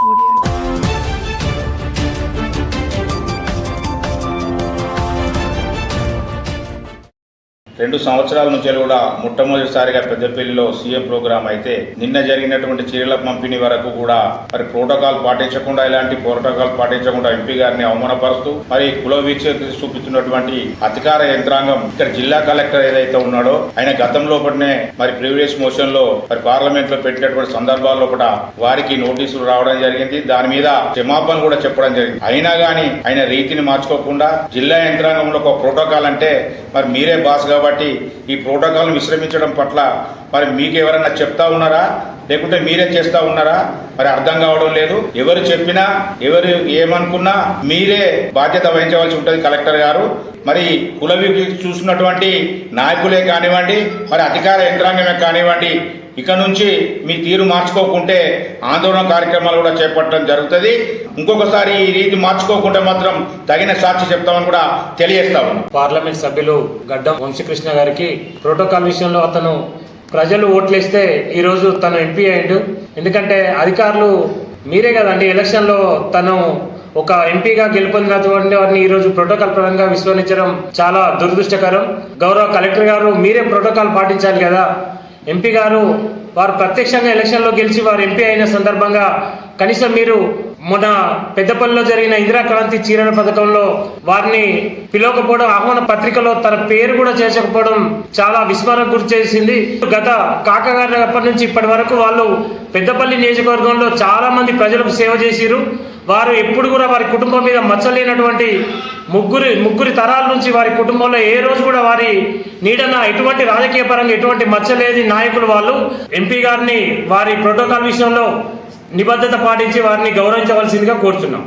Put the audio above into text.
audio. రెండు సంవత్సరాల నుంచి కూడా మొట్టమొదటిసారిగా పెద్దపల్లిలో సీఎం ప్రోగ్రాం అయితే నిన్న జరిగినటువంటి చీరల పంపిణీ వరకు కూడా మరి ప్రోటోకాల్ పాటించకుండా ఇలాంటి ప్రోటోకాల్ పాటించకుండా ఎంపీ గారిని అవమానపరుస్తూ మరి కుల వీక్ష చూపిస్తున్నటువంటి అధికార యంత్రాంగం ఇక్కడ జిల్లా కలెక్టర్ ఏదైతే ఉన్నాడో ఆయన గతంలో పడినే మరి ప్రివిలేజ్ మోషన్లో మరి పార్లమెంట్లో పెట్టినటువంటి సందర్భాల్లో కూడా వారికి నోటీసులు రావడం జరిగింది. దాని మీద క్షమాపణ కూడా చెప్పడం జరిగింది. అయినా కానీ ఆయన రీతిని మార్చుకోకుండా జిల్లా యంత్రాంగంలో ఒక ప్రోటోకాల్ అంటే మరి మీరే బాస్ కాబట్టి ఈ ప్రోటోకాల్ విశ్రమించడం పట్ల మరి మీకు ఎవరన్నా చెప్తా ఉన్నారా? లేకుంటే మీరే చేస్తా ఉన్నారా? మరి అర్థం కావడం లేదు. ఎవరు చెప్పినా ఎవరు ఏమనుకున్నా మీరే బాధ్యత వహించవలసి ఉంటుంది కలెక్టర్ గారు. మరి కులవి చూసినటువంటి నాయకులే కానివ్వండి మరి అధికార యంత్రాంగమే కానివ్వండి ఇక నుంచి మీ తీరు మార్చుకోకుంటే ఆందోళన కార్యక్రమాలు కూడా చేపట్టడం జరుగుతుంది. ఇంకొకసారి ఈ రీతి మార్చుకోకుంటే మాత్రం తగిన సాక్షి చెప్తామని కూడా తెలియజేస్తాం పార్లమెంట్ సభ్యులు గడ్డం వంశీకృష్ణ గారికి ప్రోటోకాల్ విషయంలో అతను ప్రజలు ఓట్లేస్తే ఈరోజు తను ఎంపీ అయ్యాడు. ఎందుకంటే అధికారులు మీరే కదండి ఎలక్షన్లో తను ఒక ఎంపీగా గెలుపొందినటువంటి వారిని ఈరోజు ప్రోటోకాల్ పరంగా విస్మరించడం చాలా దురదృష్టకరం. గౌరవ కలెక్టర్ గారు మీరే ప్రోటోకాల్ పాటించాలి కదా. ఎంపీ గారు వారు ప్రత్యక్షంగా ఎలక్షన్లో గెలిచి వారు ఎంపీ అయిన సందర్భంగా కనీసం మీరు మొన్న పెద్దపల్లిలో జరిగిన ఇందిరా క్రాంతి చీరల పథకంలో వారిని పిలవకపోవడం ఆహ్వాన పత్రికలో తన పేరు కూడా చేర్చకపోవడం చాలా విస్మరణకు గురి చేసింది. గత కాకగారి అప్పటి నుంచి ఇప్పటి వరకు వాళ్ళు పెద్దపల్లి నియోజకవర్గంలో చాలా మంది ప్రజలకు సేవ చేసిరు వారు ఎప్పుడు కూడా వారి కుటుంబం మీద మచ్చలేనటువంటి ముగ్గురు ముగ్గురి తరాల నుంచి వారి కుటుంబంలో ఏ రోజు కూడా వారి నీడన ఎటువంటి రాజకీయ పరంగా ఎటువంటి మచ్చలేని నాయకులు వాళ్ళు ఎంపీ గారిని వారి ప్రోటోకాల్ విషయంలో నిబద్ధత పాటించి వారిని గౌరవించవలసిందిగా కోరుతున్నాం